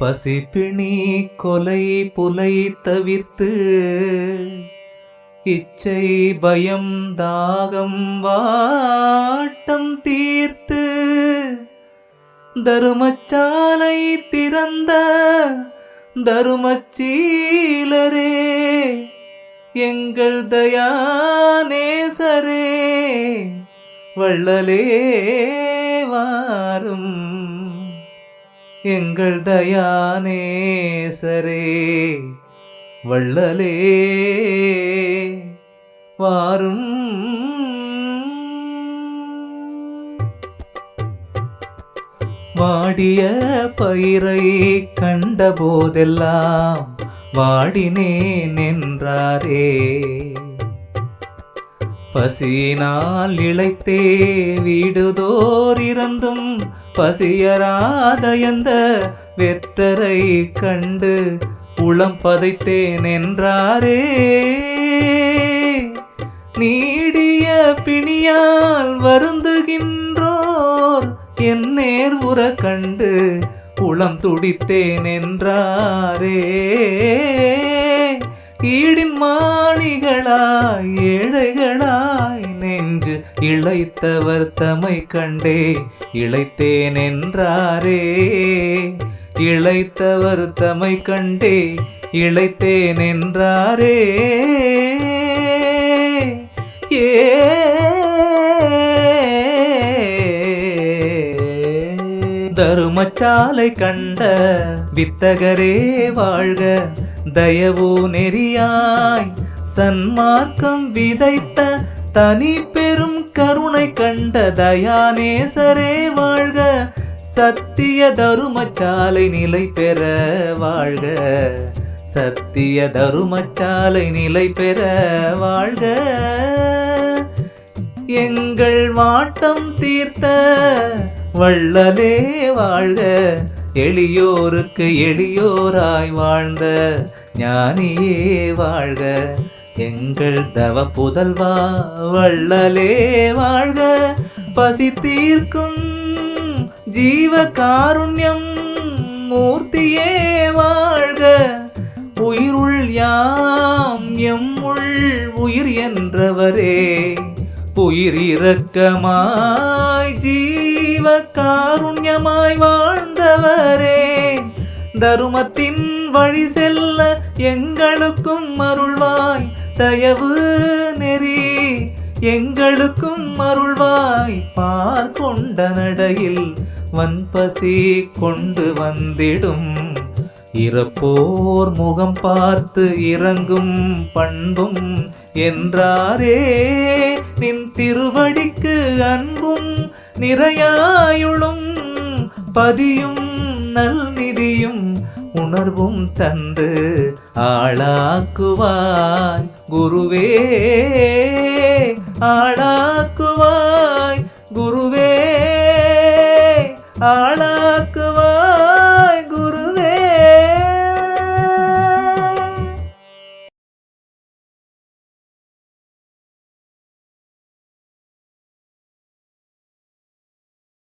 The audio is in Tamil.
பசிப்பிணி கொலை புலை தவிர்த்து இச்சை பயம் தாகம் வாட்டம் தீர்த்து தருமச்சாலை திறந்த தருமச்சீலரே எங்கள் தயானேசரே வள்ளலே வாரும். எங்கள் தயானேசரே வள்ளலே வாரும். வாடிய பயிரை கண்டபோதெல்லாம் வாடினேன் என்றாரே. பசியினால் இழைத்தே வீடுதோர் இருந்தும் பசியராத எந்த வெற்றரை கண்டு உளம் பதைத்தேன் என்றாரே. நீடிய பிணியால் வருந்துகின்ற என் நேர் உற கண்டு உளம் துடித்தேன் என்றாரே ஈடின் மாணிகளாய் ஏழைகளாய் நெஞ்சு இழைத்தவர் தமை கண்டே இழைத்தேன் என்றாரே இழைத்தவர் தமை கண்டே இழைத்தேன் என்றாரே தருமச்சாலை கண்ட வித்தகரே வாழ்க. தயவோ நெறியாய் சன்மார்க்கம் விதைத்த தனி பெரும் கருணை கண்ட தயானேசரே வாழ்க. சத்திய தருமச்சாலை நிலை பெற வாழ்க. சத்திய தருமச்சாலை நிலை பெற வாழ்க. எங்கள் வாட்டம் தீர்த்த வள்ளலே வாழ்க. எளியோருக்கு எளியோராய் வாழ்ந்த ஞானியே வாழ்க. எங்கள் தவ புதல்வா வள்ளலே வாழ்க. பசி தீர்க்கும் ஜீவ காருண்யம் மூர்த்தியே வாழ்க. உயிருள் யாம் எம்முள் உயிர் என்றவரே. உயிர் இரக்கமாய் ஜீ காருண்யமாய் வாழ்ந்தவரே. தருமத்தின் வழி செல்ல எங்களுக்கும் அருள்வாய். தயவு நெறி எங்களுக்கும் அருள்வாய். பார் கொண்ட நடையில் வன்பசி கொண்டு வந்திடும். இறப்போர் முகம் பார்த்து இறங்கும் பண்பும் என்றாரே. நின் திருவடிக்கு அன்பும் நிறையாயுளும் பதியும் நல்நிதியும் உணர்வும் தந்து ஆளாக்குவாய் குருவே. ஆளாக்குவாய் குருவே. ஆளாக்கு